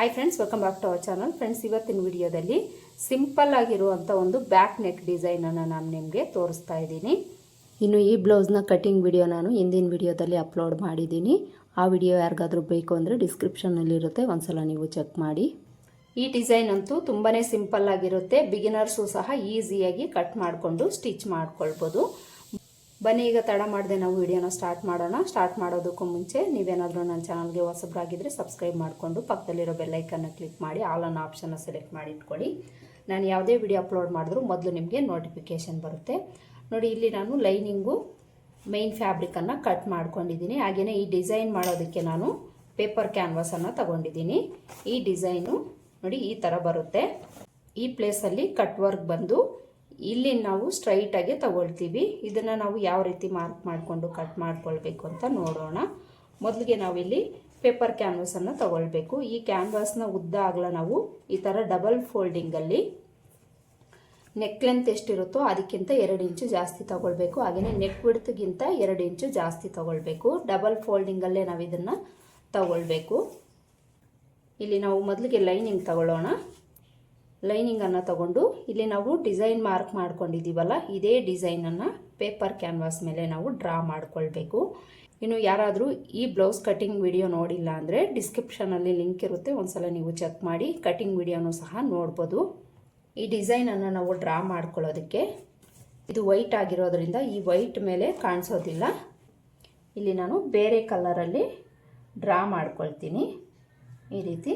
Hi friends welcome back to our channel friends ಇವತ್ತಿನ ವಿಡಿಯೋದಲ್ಲಿ simple ಆಗಿರುವಂಥ ಒಂದು ಬ್ಯಾಕ್ ನೆಕ್ ಡಿಸೈನನ್ನು ನಾನು ನಿಮಗೆ ತೋರಿಸ್ತಾ ಇದ್ದೀನಿ. ಇನ್ನು ಈ ಬ್ಲೌಸ್ನ ಕಟಿಂಗ್ ವಿಡಿಯೋ ನಾನು ಹಿಂದಿನ ವಿಡಿಯೋದಲ್ಲಿ ಅಪ್ಲೋಡ್ ಮಾಡಿದ್ದೀನಿ. ಆ ವಿಡಿಯೋ ಯಾರಿಗಾದರೂ ಬೇಕು ಅಂದರೆ ಡಿಸ್ಕ್ರಿಪ್ಷನಲ್ಲಿರುತ್ತೆ ಒಂದ್ಸಲ ನೀವು ಚೆಕ್ ಮಾಡಿ. ಈ ಡಿಸೈನ್ ಅಂತೂ ತುಂಬಾ ಸಿಂಪಲ್ ಆಗಿರುತ್ತೆ. ಬಿಗಿನರ್ಸು ಸಹ ಈಸಿಯಾಗಿ ಕಟ್ ಮಾಡಿಕೊಂಡು ಸ್ಟಿಚ್ ಮಾಡ್ಕೊಳ್ಬೋದು. ಬನ್ನಿ, ಈಗ ತಡ ಮಾಡದೆ ನಾವು ವಿಡಿಯೋನ ಸ್ಟಾರ್ಟ್ ಮಾಡೋಣ. ಸ್ಟಾರ್ಟ್ ಮಾಡೋದಕ್ಕೂ ಮುಂಚೆ ನೀವೇನಾದರೂ ನನ್ನ ಚಾನಲ್ಗೆ ಹೊಸಬ್ರಾಗಿದ್ದರೆ ಸಬ್ಸ್ಕ್ರೈಬ್ ಮಾಡಿಕೊಂಡು ಪಕ್ಕದಲ್ಲಿರೋ ಬೆಲ್ಲೈಕನ್ನು ಕ್ಲಿಕ್ ಮಾಡಿ, ಆಲ್ ಅನ್ನೋ ಆಪ್ಷನ್ನ ಸೆಲೆಕ್ಟ್ ಮಾಡಿ ಇಟ್ಕೊಳ್ಳಿ. ನಾನು ಯಾವುದೇ ವಿಡಿಯೋ ಅಪ್ಲೋಡ್ ಮಾಡಿದ್ರೂ ಮೊದಲು ನಿಮಗೆ ನೋಟಿಫಿಕೇಷನ್ ಬರುತ್ತೆ. ನೋಡಿ, ಇಲ್ಲಿ ನಾನು ಲೈನಿಂಗು, ಮೈನ್ ಫ್ಯಾಬ್ರಿಕನ್ನು ಕಟ್ ಮಾಡ್ಕೊಂಡಿದ್ದೀನಿ. ಹಾಗೆಯೇ ಈ ಡಿಸೈನ್ ಮಾಡೋದಕ್ಕೆ ನಾನು ಪೇಪರ್ ಕ್ಯಾನ್ವಾಸನ್ನು ತಗೊಂಡಿದ್ದೀನಿ. ಈ ಡಿಸೈನು ನೋಡಿ ಈ ಥರ ಬರುತ್ತೆ. ಈ ಪ್ಲೇಸಲ್ಲಿ ಕಟ್ ವರ್ಕ್ ಬಂದು ಇಲ್ಲಿ ನಾವು ಸ್ಟ್ರೈಟಾಗೆ ತಗೊಳ್ತೀವಿ. ಇದನ್ನು ನಾವು ಯಾವ ರೀತಿ ಮಾರ್ಕ್ ಮಾಡಿಕೊಂಡು ಕಟ್ ಮಾಡ್ಕೊಳ್ಬೇಕು ಅಂತ ನೋಡೋಣ. ಮೊದಲಿಗೆ ನಾವಿಲ್ಲಿ ಪೇಪರ್ ಕ್ಯಾನ್ವಾಸನ್ನು ತಗೊಳ್ಬೇಕು. ಈ ಕ್ಯಾನ್ವಾಸ್ನ ಉದ್ದ ಆಗಲ ನಾವು ಈ ಥರ ಡಬಲ್ ಫೋಲ್ಡಿಂಗಲ್ಲಿ ನೆಕ್ ಲೆಂತ್ ಎಷ್ಟಿರುತ್ತೋ ಅದಕ್ಕಿಂತ ಎರಡು ಇಂಚು ಜಾಸ್ತಿ ತಗೊಳ್ಬೇಕು. ಹಾಗೆಯೇ ನೆಕ್ ಬಿಡ್ತಿಗಿಂತ ಎರಡು ಇಂಚು ಜಾಸ್ತಿ ತಗೊಳ್ಬೇಕು. ಡಬಲ್ ಫೋಲ್ಡಿಂಗಲ್ಲೇ ನಾವು ಇದನ್ನು ತಗೊಳ್ಬೇಕು. ಇಲ್ಲಿ ನಾವು ಮೊದಲಿಗೆ ಲೈನಿಂಗ್ ತಗೊಳ್ಳೋಣ. ಲೈನಿಂಗನ್ನು ತಗೊಂಡು ಇಲ್ಲಿ ನಾವು ಡಿಸೈನ್ ಮಾರ್ಕ್ ಮಾಡ್ಕೊಂಡಿದ್ದೀವಲ್ಲ, ಇದೇ ಡಿಸೈನನ್ನು ಪೇಪರ್ ಕ್ಯಾನ್ವಾಸ್ ಮೇಲೆ ನಾವು ಡ್ರಾ ಮಾಡ್ಕೊಳ್ಬೇಕು. ಇನ್ನು ಯಾರಾದರೂ ಈ ಬ್ಲೌಸ್ ಕಟಿಂಗ್ ವಿಡಿಯೋ ನೋಡಿಲ್ಲ ಅಂದರೆ ಡಿಸ್ಕ್ರಿಪ್ಷನಲ್ಲಿ ಲಿಂಕ್ ಇರುತ್ತೆ, ಒಂದ್ಸಲ ನೀವು ಚೆಕ್ ಮಾಡಿ ಕಟಿಂಗ್ ವಿಡಿಯೋನೂ ಸಹ ನೋಡ್ಬೋದು. ಈ ಡಿಸೈನನ್ನು ನಾವು ಡ್ರಾ ಮಾಡ್ಕೊಳ್ಳೋದಕ್ಕೆ ಇದು ವೈಟ್ ಆಗಿರೋದ್ರಿಂದ ಈ ವೈಟ್ ಮೇಲೆ ಕಾಣಿಸೋದಿಲ್ಲ. ಇಲ್ಲಿ ನಾನು ಬೇರೆ ಕಲರಲ್ಲಿ ಡ್ರಾ ಮಾಡ್ಕೊಳ್ತೀನಿ. ಈ ರೀತಿ.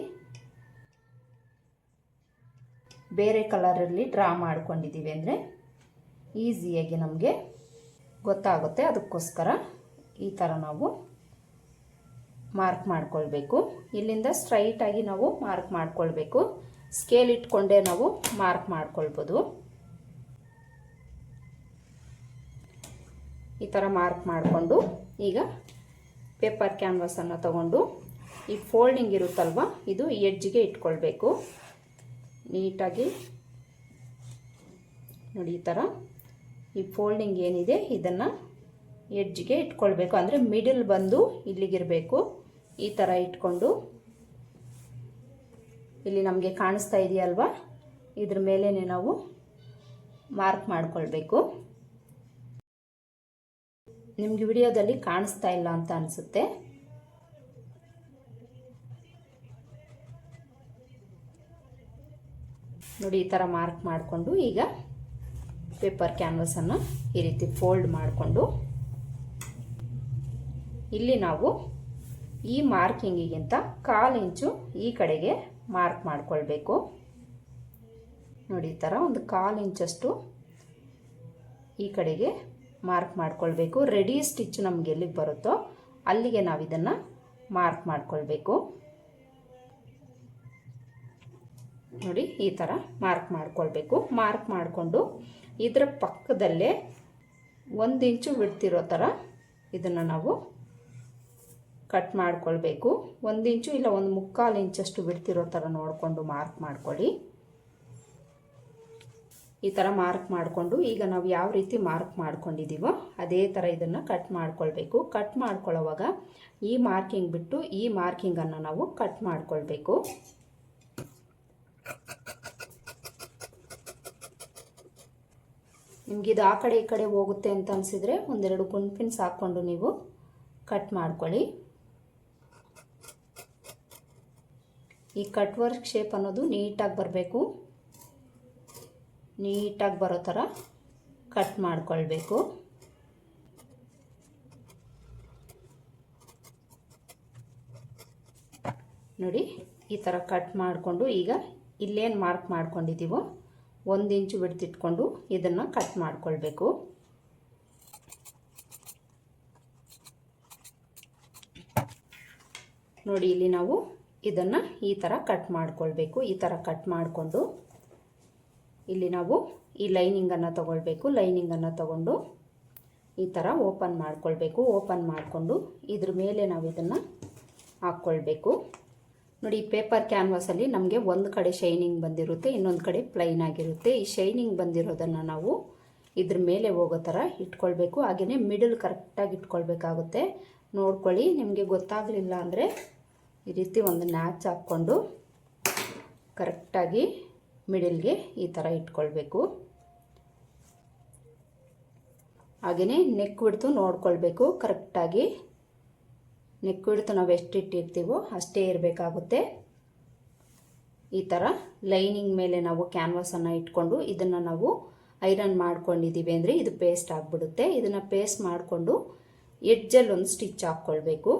ಬೇರೆ ಕಲರಲ್ಲಿ ಡ್ರಾ ಮಾಡ್ಕೊಂಡಿದ್ದೀವಿ ಅಂದರೆ ಈಸಿಯಾಗಿ ನಮಗೆ ಗೊತ್ತಾಗುತ್ತೆ. ಅದಕ್ಕೋಸ್ಕರ ಈ ಥರ ನಾವು ಮಾರ್ಕ್ ಮಾಡ್ಕೊಳ್ಬೇಕು. ಇಲ್ಲಿಂದ ಸ್ಟ್ರೈಟಾಗಿ ನಾವು ಮಾರ್ಕ್ ಮಾಡ್ಕೊಳ್ಬೇಕು. ಸ್ಕೇಲ್ ಇಟ್ಕೊಂಡೇ ನಾವು ಮಾರ್ಕ್ ಮಾಡ್ಕೊಳ್ಬೋದು. ಈ ಥರ ಮಾರ್ಕ್ ಮಾಡಿಕೊಂಡು ಈಗ ಪೇಪರ್ ಕ್ಯಾನ್ವಾಸನ್ನು ತಗೊಂಡು ಈ ಫೋಲ್ಡಿಂಗ್ ಇರುತ್ತಲ್ವ, ಇದು ಎಡ್ಜ್ಗೆ ಇಟ್ಕೊಳ್ಬೇಕು. ನೀಟಾಗಿ ನೋಡಿ ಈ ಥರ. ಈ ಫೋಲ್ಡಿಂಗ್ ಏನಿದೆ, ಇದನ್ನು ಎಡ್ಜ್ಗೆ ಇಟ್ಕೊಳ್ಬೇಕು. ಅಂದರೆ ಮಿಡಲ್ ಬಂದು ಇಲ್ಲಿಗಿರಬೇಕು. ಈ ಥರ ಇಟ್ಕೊಂಡು ಇಲ್ಲಿ ನಮಗೆ ಕಾಣಿಸ್ತಾ ಇದೆಯಲ್ವಾ? ಇದ್ರ ಮೇಲೇ ನಾವು ಮಾರ್ಕ್ ಮಾಡಿಕೊಳ್ಬೇಕು. ನಿಮಗೆ ವಿಡಿಯೋದಲ್ಲಿ ಕಾಣಿಸ್ತಾ ಇಲ್ಲ ಅಂತ ಅನಿಸುತ್ತೆ. ನೋಡಿ, ಈ ಥರ ಮಾರ್ಕ್ ಮಾಡಿಕೊಂಡು ಈಗ ಪೇಪರ್ ಕ್ಯಾನ್ವಸನ್ನು ಈ ರೀತಿ ಫೋಲ್ಡ್ ಮಾಡಿಕೊಂಡು ಇಲ್ಲಿ ನಾವು ಈ ಮಾರ್ಕಿಂಗಿಗಿಂತ ಕಾಲು ಇಂಚು ಈ ಕಡೆಗೆ ಮಾರ್ಕ್ ಮಾಡಿಕೊಳ್ಬೇಕು. ನೋಡಿ, ಈ ಥರ ಒಂದು ಕಾಲು ಇಂಚಷ್ಟು ಈ ಕಡೆಗೆ ಮಾರ್ಕ್ ಮಾಡಿಕೊಳ್ಬೇಕು. ರೆಡಿ ಸ್ಟಿಚ್ ನಮ್ಗೆ ಎಲ್ಲಿಗೆ ಬರುತ್ತೋ ಅಲ್ಲಿಗೆ ನಾವು ಇದನ್ನು ಮಾರ್ಕ್ ಮಾಡ್ಕೊಳ್ಬೇಕು. ನೋಡಿ, ಈ ಥರ ಮಾರ್ಕ್ ಮಾಡ್ಕೊಳ್ಬೇಕು. ಮಾರ್ಕ್ ಮಾಡಿಕೊಂಡು ಇದರ ಪಕ್ಕದಲ್ಲೇ ಒಂದು ಇಂಚು ಬಿಡ್ತಿರೋ ಥರ ಇದನ್ನು ನಾವು ಕಟ್ ಮಾಡ್ಕೊಳ್ಬೇಕು. ಒಂದು ಇಂಚು ಇಲ್ಲ, ಒಂದು ಮುಕ್ಕಾಲು ಇಂಚಷ್ಟು ಬಿಡ್ತಿರೋ ಥರ ನೋಡಿಕೊಂಡು ಮಾರ್ಕ್ ಮಾಡ್ಕೊಳ್ಳಿ. ಈ ಥರ ಮಾರ್ಕ್ ಮಾಡಿಕೊಂಡು ಈಗ ನಾವು ಯಾವ ರೀತಿ ಮಾರ್ಕ್ ಮಾಡ್ಕೊಂಡಿದ್ದೀವೋ ಅದೇ ಥರ ಇದನ್ನು ಕಟ್ ಮಾಡ್ಕೊಳ್ಬೇಕು. ಕಟ್ ಮಾಡ್ಕೊಳ್ಳೋವಾಗ ಈ ಮಾರ್ಕಿಂಗ್ ಬಿಟ್ಟು ಈ ಮಾರ್ಕಿಂಗನ್ನು ನಾವು ಕಟ್ ಮಾಡ್ಕೊಳ್ಬೇಕು. ನಿಮಗಿದು ಆ ಕಡೆ ಈ ಕಡೆ ಹೋಗುತ್ತೆ ಅಂತ ಅನಿಸಿದರೆ ಒಂದೆರಡು ಗುಂಪಿನ್ಸ್ ಹಾಕ್ಕೊಂಡು ನೀವು ಕಟ್ ಮಾಡ್ಕೊಳ್ಳಿ. ಈ ಕಟ್ ವರ್ಕ್ ಶೇಪ್ ಅನ್ನೋದು ನೀಟಾಗಿ ಬರಬೇಕು. ನೀಟಾಗಿ ಬರೋ ಥರ ಕಟ್ ಮಾಡಿಕೊಳ್ಬೇಕು. ನೋಡಿ, ಈ ಥರ ಕಟ್ ಮಾಡಿಕೊಂಡು ಈಗ ಇಲ್ಲೇನು ಮಾರ್ಕ್ ಮಾಡ್ಕೊಂಡಿದ್ದೀವೋ, ಒಂದು ಇಂಚು ಬಿಡ್ತಿಟ್ಕೊಂಡು ಇದನ್ನು ಕಟ್ ಮಾಡ್ಕೊಳ್ಬೇಕು. ನೋಡಿ, ಇಲ್ಲಿ ನಾವು ಇದನ್ನು ಈ ಥರ ಕಟ್ ಮಾಡ್ಕೊಳ್ಬೇಕು. ಈ ಥರ ಕಟ್ ಮಾಡಿಕೊಂಡು ಇಲ್ಲಿ ನಾವು ಈ ಲೈನಿಂಗನ್ನು ತಗೊಳ್ಬೇಕು. ಲೈನಿಂಗನ್ನು ತಗೊಂಡು ಈ ಥರ ಓಪನ್ ಮಾಡ್ಕೊಳ್ಬೇಕು. ಓಪನ್ ಮಾಡಿಕೊಂಡು ಇದ್ರ ಮೇಲೆ ನಾವು ಇದನ್ನು ಹಾಕ್ಕೊಳ್ಬೇಕು ನೋಡಿ ಈ ಪೇಪರ್ ಕ್ಯಾನ್ವಾಸಲ್ಲಿ ನಮಗೆ ಒಂದು ಕಡೆ ಶೈನಿಂಗ್ ಬಂದಿರುತ್ತೆ, ಇನ್ನೊಂದು ಕಡೆ ಪ್ಲೈನ್ ಆಗಿರುತ್ತೆ. ಈ ಶೈನಿಂಗ್ ಬಂದಿರೋದನ್ನು ನಾವು ಇದ್ರ ಮೇಲೆ ಹೋಗೋ ಥರ ಇಟ್ಕೊಳ್ಬೇಕು. ಹಾಗೆಯೇ ಮಿಡಲ್ ಕರೆಕ್ಟಾಗಿ ಇಟ್ಕೊಳ್ಬೇಕಾಗುತ್ತೆ. ನೋಡ್ಕೊಳ್ಳಿ, ನಿಮಗೆ ಗೊತ್ತಾಗಲಿಲ್ಲ ಅಂದರೆ ಈ ರೀತಿ ಒಂದು ನ್ಯಾಚ್ ಹಾಕ್ಕೊಂಡು ಕರೆಕ್ಟಾಗಿ ಮಿಡಲ್ಗೆ ಈ ಥರ ಇಟ್ಕೊಳ್ಬೇಕು. ಹಾಗೆಯೇ ನೆಕ್ ಬಿಡ್ತು ನೋಡ್ಕೊಳ್ಬೇಕು ಕರೆಕ್ಟಾಗಿ ನೆಕ್ ನಾವು ಎಷ್ಟು ಇಟ್ಟಿರ್ತೀವೋ ಅಷ್ಟೇ ಇರಬೇಕಾಗುತ್ತೆ. ಈ ಥರ ಲೈನಿಂಗ್ ಮೇಲೆ ನಾವು ಕ್ಯಾನ್ವಾಸನ್ನು ಇಟ್ಕೊಂಡು ಇದನ್ನು ನಾವು ಐರನ್ ಮಾಡ್ಕೊಂಡಿದ್ದೀವಿ ಅಂದರೆ ಇದು ಪೇಸ್ಟ್ ಆಗಿಬಿಡುತ್ತೆ. ಇದನ್ನು ಪೇಸ್ಟ್ ಮಾಡಿಕೊಂಡು ಎಡ್ಜಲ್ಲಿ ಒಂದು ಸ್ಟಿಚ್ ಹಾಕ್ಕೊಳ್ಬೇಕು.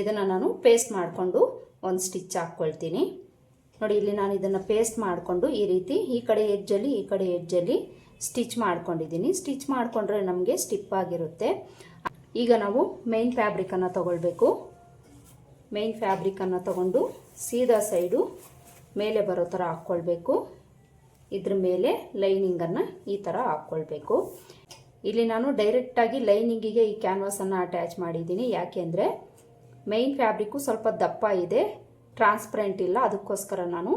ಇದನ್ನು ನಾನು ಪೇಸ್ಟ್ ಮಾಡಿಕೊಂಡು ಒಂದು ಸ್ಟಿಚ್ ಹಾಕ್ಕೊಳ್ತೀನಿ. ನೋಡಿ, ಇಲ್ಲಿ ನಾನು ಇದನ್ನು ಪೇಸ್ಟ್ ಮಾಡಿಕೊಂಡು ಈ ರೀತಿ ಈ ಕಡೆ ಎಡ್ಜಲ್ಲಿ ಈ ಕಡೆ ಎಡ್ಜಲ್ಲಿ ಸ್ಟಿಚ್ ಮಾಡ್ಕೊಂಡಿದ್ದೀನಿ. ಸ್ಟಿಚ್ ಮಾಡಿಕೊಂಡ್ರೆ ನಮಗೆ ಸ್ಟಿಪ್ ಆಗಿರುತ್ತೆ. ಈಗ ನಾವು ಮೈನ್ ಫ್ಯಾಬ್ರಿಕನ್ನು ತಗೊಳ್ಬೇಕು. ಮೈನ್ ಫ್ಯಾಬ್ರಿಕನ್ನು ತಗೊಂಡು ಸೀದಾ ಸೈಡು ಮೇಲೆ ಬರೋ ಥರ ಹಾಕ್ಕೊಳ್ಬೇಕು. ಇದ್ರ ಮೇಲೆ ಲೈನಿಂಗನ್ನು ಈ ಥರ ಹಾಕ್ಕೊಳ್ಬೇಕು. ಇಲ್ಲಿ ನಾನು ಡೈರೆಕ್ಟಾಗಿ ಲೈನಿಂಗಿಗೆ ಈ ಕ್ಯಾನ್ವಾಸನ್ನು ಅಟ್ಯಾಚ್ ಮಾಡಿದ್ದೀನಿ. ಯಾಕೆಂದರೆ ಮೈನ್ ಫ್ಯಾಬ್ರಿಕ್ಕು ಸ್ವಲ್ಪ ದಪ್ಪ ಇದೆ. ಟ್ರಾನ್ಸ್ಪರೆಂಟ್ ಇಲ್ಲ. ಅದಕ್ಕೋಸ್ಕರ ನಾನು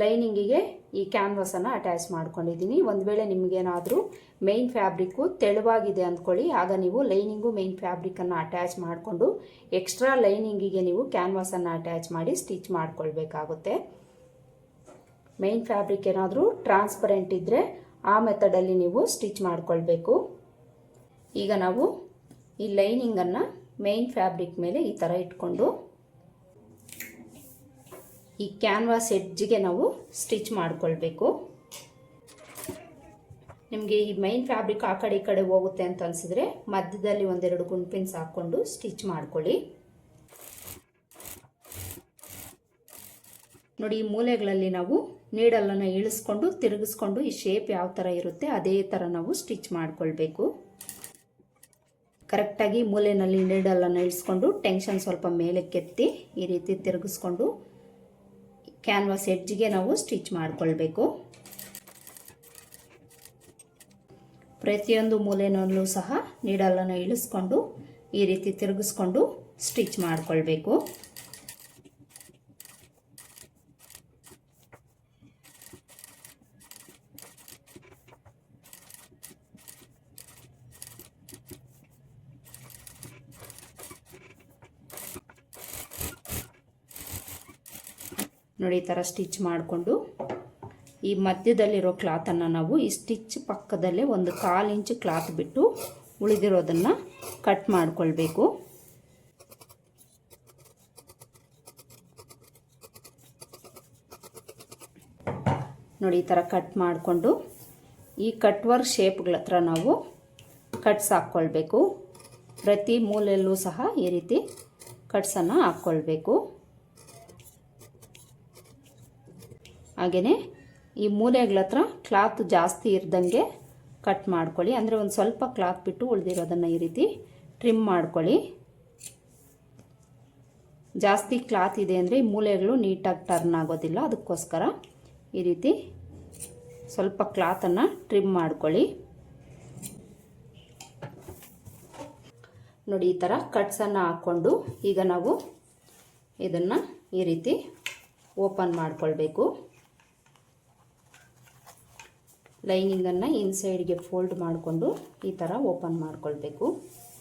ಲೈನಿಂಗಿಗೆ ಈ ಕ್ಯಾನ್ವಾಸನ್ನು ಅಟ್ಯಾಚ್ ಮಾಡ್ಕೊಂಡಿದ್ದೀನಿ. ಒಂದು ವೇಳೆ ನಿಮಗೇನಾದರೂ ಮೈನ್ ಫ್ಯಾಬ್ರಿಕ್ಕು ತೆಳುವಾಗಿದೆ ಅಂದ್ಕೊಳ್ಳಿ. ಆಗ ನೀವು ಲೈನಿಂಗು ಮೈನ್ ಫ್ಯಾಬ್ರಿಕನ್ನು ಅಟ್ಯಾಚ್ ಮಾಡಿಕೊಂಡು ಎಕ್ಸ್ಟ್ರಾ ಲೈನಿಂಗಿಗೆ ನೀವು ಕ್ಯಾನ್ವಾಸನ್ನು ಅಟ್ಯಾಚ್ ಮಾಡಿ ಸ್ಟಿಚ್ ಮಾಡ್ಕೊಳ್ಬೇಕಾಗುತ್ತೆ. ಮೈನ್ ಫ್ಯಾಬ್ರಿಕ್ ಏನಾದರೂ ಟ್ರಾನ್ಸ್ಪರೆಂಟ್ ಇದ್ದರೆ ಆ ಮೆಥಡಲ್ಲಿ ನೀವು ಸ್ಟಿಚ್ ಮಾಡ್ಕೊಳ್ಬೇಕು. ಈಗ ನಾವು ಈ ಲೈನಿಂಗನ್ನು ಮೈನ್ ಫ್ಯಾಬ್ರಿಕ್ ಮೇಲೆ ಈ ಥರ ಇಟ್ಕೊಂಡು ಈ ಕ್ಯಾನ್ವಾಸ್ ಎಡ್ಜ್ಗೆ ನಾವು ಸ್ಟಿಚ್ ಮಾಡಿಕೊಳ್ಬೇಕು. ನಿಮಗೆ ಈ ಮೈನ್ ಫ್ಯಾಬ್ರಿಕ್ ಆ ಕಡೆ ಈ ಕಡೆ ಹೋಗುತ್ತೆ ಅಂತ ಅನಿಸಿದ್ರೆ ಮಧ್ಯದಲ್ಲಿ ಒಂದೆರಡು ಗುಂಪಿನ್ಸ್ ಹಾಕ್ಕೊಂಡು ಸ್ಟಿಚ್ ಮಾಡ್ಕೊಳ್ಳಿ. ನೋಡಿ, ಈ ಮೂಲೆಗಳಲ್ಲಿ ನಾವು ನೀಡಲನ್ನು ಇಳಿಸ್ಕೊಂಡು, ತಿರುಗಿಸ್ಕೊಂಡು ಈ ಶೇಪ್ ಯಾವ ಥರ ಇರುತ್ತೆ ಅದೇ ಥರ ನಾವು ಸ್ಟಿಚ್ ಮಾಡಿಕೊಳ್ಬೇಕು. ಕರೆಕ್ಟಾಗಿ ಮೂಲೆಯಲ್ಲಿ ನೀಡಲನ್ನು ಇಳಿಸ್ಕೊಂಡು ಟೆನ್ಷನ್ ಸ್ವಲ್ಪ ಮೇಲೆ ಕೆತ್ತಿ ಈ ರೀತಿ ತಿರುಗಿಸ್ಕೊಂಡು ಕ್ಯಾನ್ವಾಸ್ ಎಡ್ಜ್ಗೆ ನಾವು ಸ್ಟಿಚ್ ಮಾಡಿಕೊಳ್ಬೇಕು. ಪ್ರತಿಯೊಂದು ಮೂಲೆನಲ್ಲೂ ಸಹ ನೀಡಲನ್ನು ಇಳಿಸ್ಕೊಂಡು ಈ ರೀತಿ ತಿರುಗಿಸ್ಕೊಂಡು ಸ್ಟಿಚ್ ಮಾಡ್ಕೊಳ್ಬೇಕು. ನೋಡಿ, ಈ ಥರ ಸ್ಟಿಚ್ ಮಾಡಿಕೊಂಡು ಈ ಮಧ್ಯದಲ್ಲಿರೋ ಕ್ಲಾತನ್ನು ನಾವು ಈ ಸ್ಟಿಚ್ ಪಕ್ಕದಲ್ಲೇ ಒಂದು ಕಾಲು ಇಂಚು ಕ್ಲಾತ್ ಬಿಟ್ಟು ಉಳಿದಿರೋದನ್ನು ಕಟ್ ಮಾಡಿಕೊಳ್ಬೇಕು. ನೋಡಿ, ಈ ಥರ ಕಟ್ ಮಾಡಿಕೊಂಡು ಈ ಕಟ್ ವರ್ಕ್ ಶೇಪ್ಗಳ ಹತ್ರ ನಾವು ಕಟ್ಸ್ ಹಾಕ್ಕೊಳ್ಬೇಕು. ಪ್ರತಿ ಮೂಲೆಯಲ್ಲೂ ಸಹ ಈ ರೀತಿ ಕಟ್ಸನ್ನು ಹಾಕ್ಕೊಳ್ಬೇಕು. ಹಾಗೆಯೇ ಈ ಮೂಲೆಗಳ ಹತ್ರ ಕ್ಲಾತ್ ಜಾಸ್ತಿ ಇರ್ದಂಗೆ ಕಟ್ ಮಾಡ್ಕೊಳ್ಳಿ. ಅಂದರೆ ಒಂದು ಸ್ವಲ್ಪ ಕ್ಲಾತ್ ಬಿಟ್ಟು ಉಳಿದಿರೋದನ್ನು ಈ ರೀತಿ ಟ್ರಿಮ್ ಮಾಡ್ಕೊಳ್ಳಿ. ಜಾಸ್ತಿ ಕ್ಲಾತ್ ಇದೆ ಅಂದರೆ ಈ ಮೂಲೆಗಳು ನೀಟಾಗಿ ಟರ್ನ್ ಆಗೋದಿಲ್ಲ. ಅದಕ್ಕೋಸ್ಕರ ಈ ರೀತಿ ಸ್ವಲ್ಪ ಕ್ಲಾತನ್ನು ಟ್ರಿಮ್ ಮಾಡ್ಕೊಳ್ಳಿ. ನೋಡಿ, ಈ ಥರ ಕಟ್ಸನ್ನು ಹಾಕ್ಕೊಂಡು ಈಗ ನಾವು ಇದನ್ನು ಈ ರೀತಿ ಓಪನ್ ಮಾಡ್ಕೊಳ್ಬೇಕು. ಲೈನಿಂಗನ್ನು ಇನ್ಸೈಡ್ಗೆ ಫೋಲ್ಡ್ ಮಾಡಿಕೊಂಡು ಈ ಥರ ಓಪನ್ ಮಾಡ್ಕೊಳ್ಬೇಕು.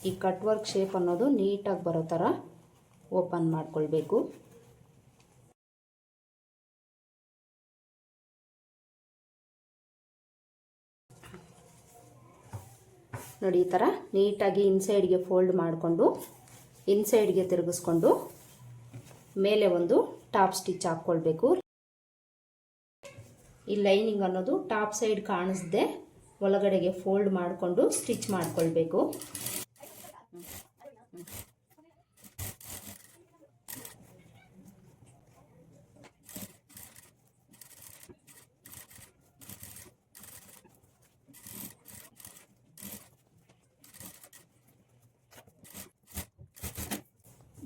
ಈ ಕಟ್ ವರ್ಕ್ ಶೇಪ್ ಅನ್ನೋದು ನೀಟಾಗಿ ಬರೋ ಥರ ಓಪನ್ ಮಾಡಿಕೊಳ್ಬೇಕು. ನೋಡಿ ಈ ಥರ ನೀಟಾಗಿ ಇನ್ಸೈಡ್ಗೆ ಫೋಲ್ಡ್ ಮಾಡಿಕೊಂಡು ಇನ್ಸೈಡ್ಗೆ ತಿರುಗಿಸ್ಕೊಂಡು ಮೇಲೆ ಒಂದು ಟಾಪ್ ಸ್ಟಿಚ್ ಹಾಕ್ಕೊಳ್ಬೇಕು. ಈ ಲೈನಿಂಗ್ ಅನ್ನೋದು ಟಾಪ್ ಸೈಡ್ ಕಾಣಿಸ್ದೆ, ಒಳಗಡೆಗೆ ಫೋಲ್ಡ್ ಮಾಡಿಕೊಂಡು ಸ್ಟಿಚ್ ಮಾಡಿಕೊಳ್ಬೇಕು.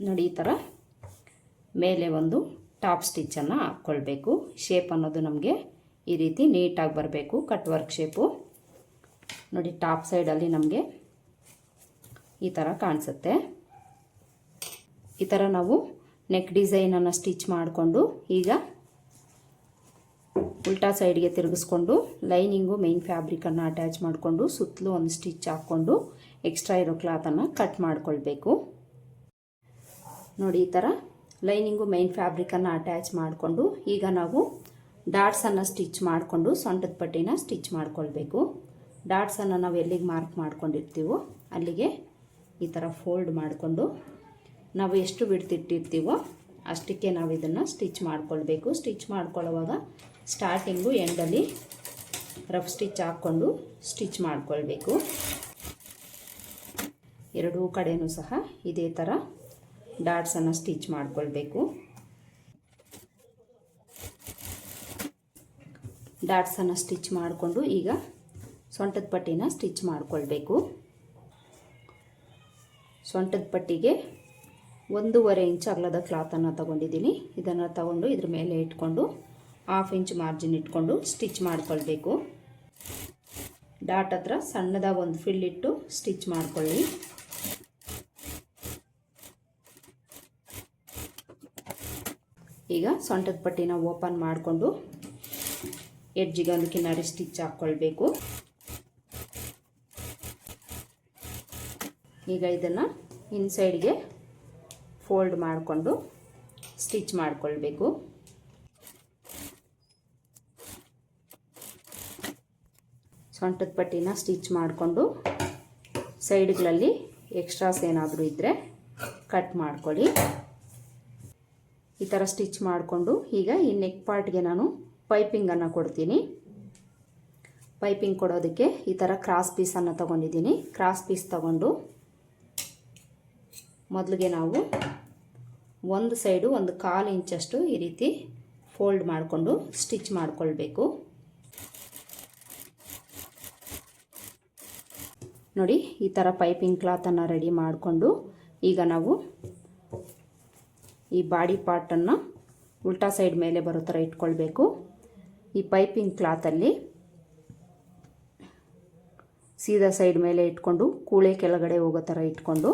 ನೋಡಿ ಈ ಥರ ಮೇಲೆ ಒಂದು ಟಾಪ್ ಸ್ಟಿಚ್ಚನ್ನು ಹಾಕ್ಕೊಳ್ಬೇಕು. ಶೇಪ್ ಅನ್ನೋದು ನಮಗೆ ಈ ರೀತಿ ನೀಟಾಗಿ ಬರಬೇಕು ಕಟ್ ವರ್ಕ್ ಶೇಪು. ನೋಡಿ, ಟಾಪ್ ಸೈಡಲ್ಲಿ ನಮಗೆ ಈ ಥರ ಕಾಣಿಸುತ್ತೆ. ಈ ಥರ ನಾವು ನೆಕ್ ಡಿಸೈನನ್ನು ಸ್ಟಿಚ್ ಮಾಡಿಕೊಂಡು ಈಗ ಉಲ್ಟಾ ಸೈಡ್ಗೆ ತಿರುಗಿಸ್ಕೊಂಡು ಲೈನಿಂಗು ಮೈನ್ ಫ್ಯಾಬ್ರಿಕನ್ನು ಅಟ್ಯಾಚ್ ಮಾಡಿಕೊಂಡು ಸುತ್ತಲೂ ಒಂದು ಸ್ಟಿಚ್ ಹಾಕ್ಕೊಂಡು ಎಕ್ಸ್ಟ್ರಾ ಇರೋ ಕ್ಲಾತನ್ನು ಕಟ್ ಮಾಡಿಕೊಳ್ಬೇಕು. ನೋಡಿ, ಈ ಥರ ಲೈನಿಂಗು ಮೈನ್ ಫ್ಯಾಬ್ರಿಕನ್ನು ಅಟ್ಯಾಚ್ ಮಾಡಿಕೊಂಡು ಈಗ ನಾವು ಡಾಟ್ಸನ್ನು ಸ್ಟಿಚ್ ಮಾಡಿಕೊಂಡು ಸೊಂಟದ ಪಟ್ಟಿನ ಸ್ಟಿಚ್ ಮಾಡ್ಕೊಳ್ಬೇಕು. ಡಾಟ್ಸನ್ನು ನಾವು ಎಲ್ಲಿಗೆ ಮಾರ್ಕ್ ಮಾಡ್ಕೊಂಡಿರ್ತೀವೋ ಅಲ್ಲಿಗೆ ಈ ಥರ ಫೋಲ್ಡ್ ಮಾಡಿಕೊಂಡು ನಾವು ಎಷ್ಟು ಬಿಡ್ತಿಟ್ಟಿರ್ತೀವೋ ಅಷ್ಟಕ್ಕೆ ನಾವು ಇದನ್ನು ಸ್ಟಿಚ್ ಮಾಡ್ಕೊಳ್ಬೇಕು. ಸ್ಟಿಚ್ ಮಾಡ್ಕೊಳ್ಳುವಾಗ ಸ್ಟಾರ್ಟಿಂಗು, ಎಂಡಲ್ಲಿ ರಫ್ ಸ್ಟಿಚ್ ಹಾಕ್ಕೊಂಡು ಸ್ಟಿಚ್ ಮಾಡ್ಕೊಳ್ಬೇಕು. ಎರಡೂ ಕಡೆಯೂ ಸಹ ಇದೇ ಥರ ಡಾಟ್ಸನ್ನು ಸ್ಟಿಚ್ ಮಾಡ್ಕೊಳ್ಬೇಕು. ಡಾಟ್ಸನ್ನು ಸ್ಟಿಚ್ ಮಾಡಿಕೊಂಡು ಈಗ ಸೊಂಟದ ಪಟ್ಟಿನ ಸ್ಟಿಚ್ ಮಾಡಿಕೊಳ್ಬೇಕು. ಸೊಂಟದ ಪಟ್ಟಿಗೆ ಒಂದೂವರೆ ಇಂಚ್ ಅಗಲದ ಕ್ಲಾತನ್ನು ತಗೊಂಡಿದ್ದೀನಿ. ಇದನ್ನು ತಗೊಂಡು ಇದ್ರ ಮೇಲೆ ಇಟ್ಕೊಂಡು ಹಾಫ್ ಇಂಚ್ ಮಾರ್ಜಿನ್ ಇಟ್ಕೊಂಡು ಸ್ಟಿಚ್ ಮಾಡಿಕೊಳ್ಬೇಕು. ಡಾಟ್ ಹತ್ರ ಸಣ್ಣದಾಗಿ ಒಂದು ಫಿಲ್ ಇಟ್ಟು ಸ್ಟಿಚ್ ಮಾಡಿಕೊಳ್ಳಿ. ಈಗ ಸೊಂಟದ ಪಟ್ಟಿನ ಓಪನ್ ಮಾಡಿಕೊಂಡು ಎಡ್ಜಿಗೆ ಒಂದು ಕಿನಾರಿ ಸ್ಟಿಚ್ ಹಾಕ್ಕೊಳ್ಬೇಕು. ಈಗ ಇದನ್ನು ಇನ್ಸೈಡ್ಗೆ ಫೋಲ್ಡ್ ಮಾಡಿಕೊಂಡು ಸ್ಟಿಚ್ ಮಾಡಿಕೊಳ್ಬೇಕು. ಸೊಂಟದ ಪಟ್ಟಿನ ಸ್ಟಿಚ್ ಮಾಡಿಕೊಂಡು ಸೈಡ್ಗಳಲ್ಲಿ ಎಕ್ಸ್ಟ್ರಾಸ್ ಏನಾದರೂ ಇದ್ದರೆ ಕಟ್ ಮಾಡ್ಕೊಳ್ಳಿ. ಈ ಥರ ಸ್ಟಿಚ್ ಮಾಡಿಕೊಂಡು ಈಗ ಈ ನೆಕ್ ಪಾರ್ಟ್ಗೆ ನಾನು ಪೈಪಿಂಗನ್ನು ಕೊಡ್ತೀನಿ. ಪೈಪಿಂಗ್ ಕೊಡೋದಕ್ಕೆ ಈ ಥರ ಕ್ರಾಸ್ ಪೀಸನ್ನು ತೊಗೊಂಡಿದ್ದೀನಿ. ಕ್ರಾಸ್ ಪೀಸ್ ತಗೊಂಡು ಮೊದಲಿಗೆ ನಾವು ಒಂದು ಸೈಡು ಒಂದು ಕಾಲು ಇಂಚಷ್ಟು ಈ ರೀತಿ ಫೋಲ್ಡ್ ಮಾಡಿಕೊಂಡು ಸ್ಟಿಚ್ ಮಾಡಿಕೊಳ್ಬೇಕು. ನೋಡಿ, ಈ ಥರ ಪೈಪಿಂಗ್ ಕ್ಲಾತನ್ನು ರೆಡಿ ಮಾಡಿಕೊಂಡು ಈಗ ನಾವು ಈ ಬಾಡಿ ಪಾರ್ಟನ್ನು ಉಲ್ಟಾ ಸೈಡ್ ಮೇಲೆ ಬರೋ ಥರ ಇಟ್ಕೊಳ್ಬೇಕು. ಈ ಪೈಪಿಂಗ್ ಕ್ಲಾತಲ್ಲಿ ಸೀದಾ ಸೈಡ್ ಮೇಲೆ ಇಟ್ಕೊಂಡು ಕೂಳೆ ಕೆಳಗಡೆ ಹೋಗೋ ಥರ ಇಟ್ಕೊಂಡು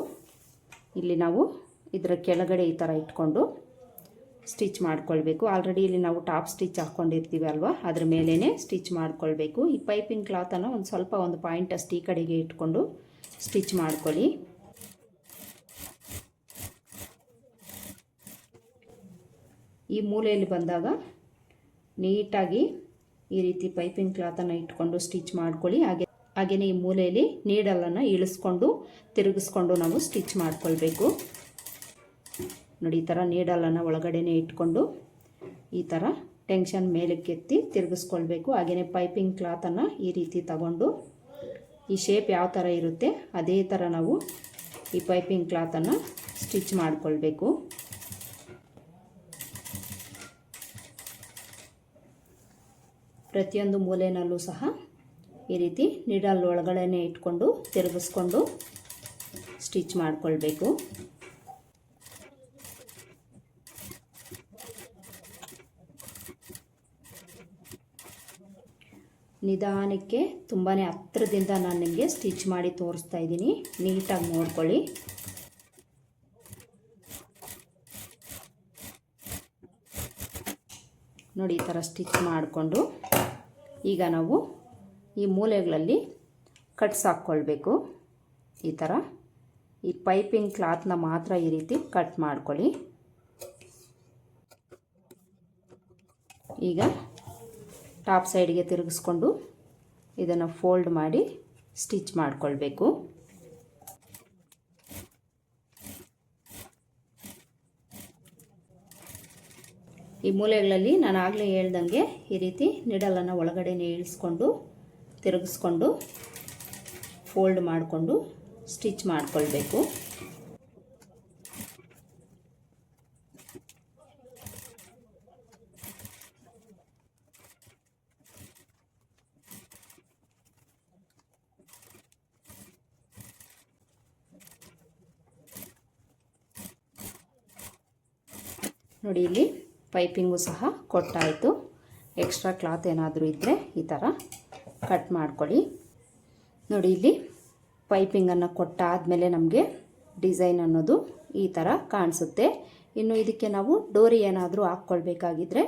ಇಲ್ಲಿ ನಾವು ಇದರ ಕೆಳಗಡೆ ಈ ಥರ ಇಟ್ಕೊಂಡು ಸ್ಟಿಚ್ ಮಾಡ್ಕೊಳ್ಬೇಕು. ಆಲ್ರೆಡಿ ಇಲ್ಲಿ ನಾವು ಟಾಪ್ ಸ್ಟಿಚ್ ಹಾಕ್ಕೊಂಡಿರ್ತೀವಿ ಅಲ್ವಾ? ಅದ್ರ ಮೇಲೇ ಸ್ಟಿಚ್ ಮಾಡ್ಕೊಳ್ಬೇಕು. ಈ ಪೈಪಿಂಗ್ ಕ್ಲಾತನ್ನು ಒಂದು ಸ್ವಲ್ಪ ಒಂದು ಪಾಯಿಂಟ್ ಅಷ್ಟು ಈ ಕಡೆಗೆ ಇಟ್ಕೊಂಡು ಸ್ಟಿಚ್ ಮಾಡ್ಕೊಳ್ಳಿ. ಈ ಮೂಲೆಯಲ್ಲಿ ಬಂದಾಗ ನೀಟಾಗಿ ಈ ರೀತಿ ಪೈಪಿಂಗ್ ಕ್ಲಾತನ್ನು ಇಟ್ಕೊಂಡು ಸ್ಟಿಚ್ ಮಾಡ್ಕೊಳ್ಳಿ. ಹಾಗೆ ಹಾಗೆಯೇ ಈ ಮೂಲೆಯಲ್ಲಿ ನೀಡಲನ್ನು ಇಳಿಸ್ಕೊಂಡು ತಿರುಗಿಸ್ಕೊಂಡು ನಾವು ಸ್ಟಿಚ್ ಮಾಡ್ಕೊಳ್ಬೇಕು. ನೋಡಿ, ಈ ಥರ ನೀಡಲನ್ನು ಒಳಗಡೆನೇ ಇಟ್ಕೊಂಡು ಈ ಥರ ಟೆನ್ಷನ್ ಮೇಲಕ್ಕೆ ಎತ್ತಿ ತಿರುಗಿಸ್ಕೊಳ್ಬೇಕು. ಹಾಗೆಯೇ ಪೈಪಿಂಗ್ ಕ್ಲಾತನ್ನು ಈ ರೀತಿ ತಗೊಂಡು ಈ ಶೇಪ್ ಯಾವ ಥರ ಇರುತ್ತೆ, ಅದೇ ಥರ ನಾವು ಈ ಪೈಪಿಂಗ್ ಕ್ಲಾತನ್ನು ಸ್ಟಿಚ್ ಮಾಡಿಕೊಳ್ಬೇಕು. ಪ್ರತಿಯೊಂದು ಮೂಲೆಯಲ್ಲೂ ಸಹ ಈ ರೀತಿ ನಿಡಲ್ ಒಳಗಡೆ ಇಟ್ಕೊಂಡು ತಿರುಗಿಸ್ಕೊಂಡು ಸ್ಟಿಚ್ ಮಾಡಿಕೊಳ್ಬೇಕು. ನಿಧಾನಕ್ಕೆ ತುಂಬಾ ಹತ್ತಿರದಿಂದ ನಾನು ನಿಮಗೆ ಸ್ಟಿಚ್ ಮಾಡಿ ತೋರಿಸ್ತಾ ಇದ್ದೀನಿ. ನೀಟಾಗಿ ನೋಡ್ಕೊಳ್ಳಿ. ನೋಡಿ, ಈ ಥರ ಸ್ಟಿಚ್ ಮಾಡಿಕೊಂಡು ಈಗ ನಾವು ಈ ಮೂಲೆಗಳಲ್ಲಿ ಕಟ್ಸ್ ಹಾಕ್ಕೊಳ್ಬೇಕು. ಈ ಥರ ಈ ಪೈಪಿಂಗ್ ಕ್ಲಾತ್ನ ಮಾತ್ರ ಈ ರೀತಿ ಕಟ್ ಮಾಡ್ಕೊಳ್ಳಿ. ಈಗ ಟಾಪ್ ಸೈಡ್ಗೆ ತಿರುಗಿಸ್ಕೊಂಡು ಇದನ್ನು ಫೋಲ್ಡ್ ಮಾಡಿ ಸ್ಟಿಚ್ ಮಾಡಿಕೊಳ್ಬೇಕು. ಈ ಮೂಲೆಗಳಲ್ಲಿ ನಾನು ಆಗಲೇ ಹೇಳ್ದಂಗೆ ಈ ರೀತಿ ನಿಡಲನ್ನು ಒಳಗಡೆನೇ ಇಳಿಸ್ಕೊಂಡು, ತಿರುಗಿಸ್ಕೊಂಡು, ಫೋಲ್ಡ್ ಮಾಡಿಕೊಂಡು, ಸ್ಟಿಚ್ ಮಾಡಿಕೊಳ್ಬೇಕು. ನೋಡಿ ಇಲ್ಲಿ ಪೈಪಿಂಗು ಸಹ ಕೊಟ್ಟಾಯಿತು. ಎಕ್ಸ್ಟ್ರಾ ಕ್ಲಾತ್ ಏನಾದರೂ ಇದ್ದರೆ ಈ ಥರ ಕಟ್ ಮಾಡ್ಕೊಳ್ಳಿ. ನೋಡಿ, ಇಲ್ಲಿ ಪೈಪಿಂಗನ್ನು ಕೊಟ್ಟಾದಮೇಲೆ ನಮಗೆ ಡಿಸೈನ್ ಅನ್ನೋದು ಈ ಥರ ಕಾಣಿಸುತ್ತೆ. ಇನ್ನು ಇದಕ್ಕೆ ನಾವು ಡೋರಿ ಏನಾದರೂ ಹಾಕ್ಕೊಳ್ಬೇಕಾಗಿದ್ದರೆ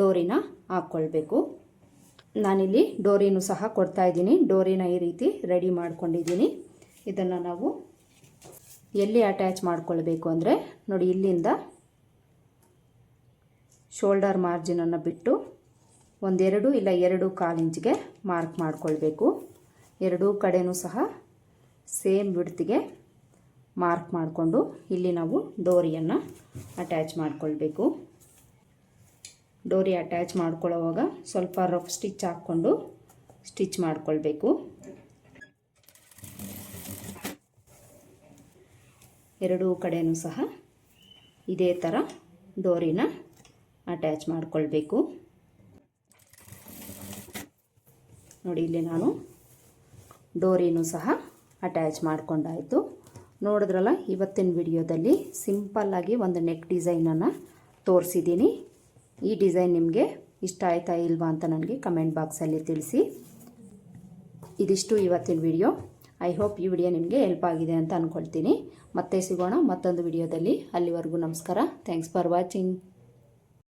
ಡೋರಿನ ಹಾಕ್ಕೊಳ್ಬೇಕು. ನಾನಿಲ್ಲಿ ಡೋರಿನೂ ಸಹ ಕೊಡ್ತಾ ಇದ್ದೀನಿ. ಡೋರಿನ ಈ ರೀತಿ ರೆಡಿ ಮಾಡ್ಕೊಂಡಿದ್ದೀನಿ. ಇದನ್ನು ನಾವು ಎಲ್ಲಿ ಅಟ್ಯಾಚ್ ಮಾಡ್ಕೊಳ್ಬೇಕು ಅಂದರೆ ನೋಡಿ, ಇಲ್ಲಿಂದ ಶೋಲ್ಡರ್ ಮಾರ್ಜಿನನ್ನು ಬಿಟ್ಟು ಒಂದೆರಡು ಇಲ್ಲ ಎರಡು ಕಾಲು ಇಂಚಿಗೆ ಮಾರ್ಕ್ ಮಾಡಿಕೊಳ್ಬೇಕು. ಎರಡೂ ಕಡೆಯೂ ಸಹ ಸೇಮ್ ಬಿಡ್ತಿಗೆ ಮಾರ್ಕ್ ಮಾಡಿಕೊಂಡು ಇಲ್ಲಿ ನಾವು ಡೋರಿಯನ್ನು ಅಟ್ಯಾಚ್ ಮಾಡಿಕೊಳ್ಬೇಕು. ಡೋರಿ ಅಟ್ಯಾಚ್ ಮಾಡ್ಕೊಳ್ಳೋವಾಗ ಸ್ವಲ್ಪ ರಫ್ ಸ್ಟಿಚ್ ಹಾಕ್ಕೊಂಡು ಸ್ಟಿಚ್ ಮಾಡಿಕೊಳ್ಬೇಕು. ಎರಡೂ ಕಡೆಯೂ ಸಹ ಇದೇ ಥರ ಡೋರಿನ ಅಟ್ಯಾಚ್ ಮಾಡಿಕೊಳ್ಬೇಕು. ನೋಡಿ, ಇಲ್ಲಿ ನಾನು ಡೋರಿನೂ ಸಹ ಅಟ್ಯಾಚ್ ಮಾಡಿಕೊಂಡಾಯಿತು. ನೋಡಿದ್ರಲ್ಲ, ಇವತ್ತಿನ ವಿಡಿಯೋದಲ್ಲಿ ಸಿಂಪಲ್ಲಾಗಿ ಒಂದು ನೆಕ್ ಡಿಸೈನನ್ನು ತೋರಿಸಿದ್ದೀನಿ. ಈ ಡಿಸೈನ್ ನಿಮಗೆ ಇಷ್ಟ ಆಯ್ತಾ ಇಲ್ವಾ ಅಂತ ನನಗೆ ಕಮೆಂಟ್ ಬಾಕ್ಸಲ್ಲಿ ತಿಳಿಸಿ. ಇದಿಷ್ಟು ಇವತ್ತಿನ ವಿಡಿಯೋ. ಐ ಹೋಪ್ ಈ ವಿಡಿಯೋ ನಿಮಗೆ ಹೆಲ್ಪ್ ಆಗಿದೆ ಅಂತ ಅಂದ್ಕೊಳ್ತೀನಿ ಮತ್ತೆ ಸಿಗೋಣ ಮತ್ತೊಂದು ವಿಡಿಯೋದಲ್ಲಿ. ಅಲ್ಲಿವರೆಗೂ ನಮಸ್ಕಾರ. Thanks for watching.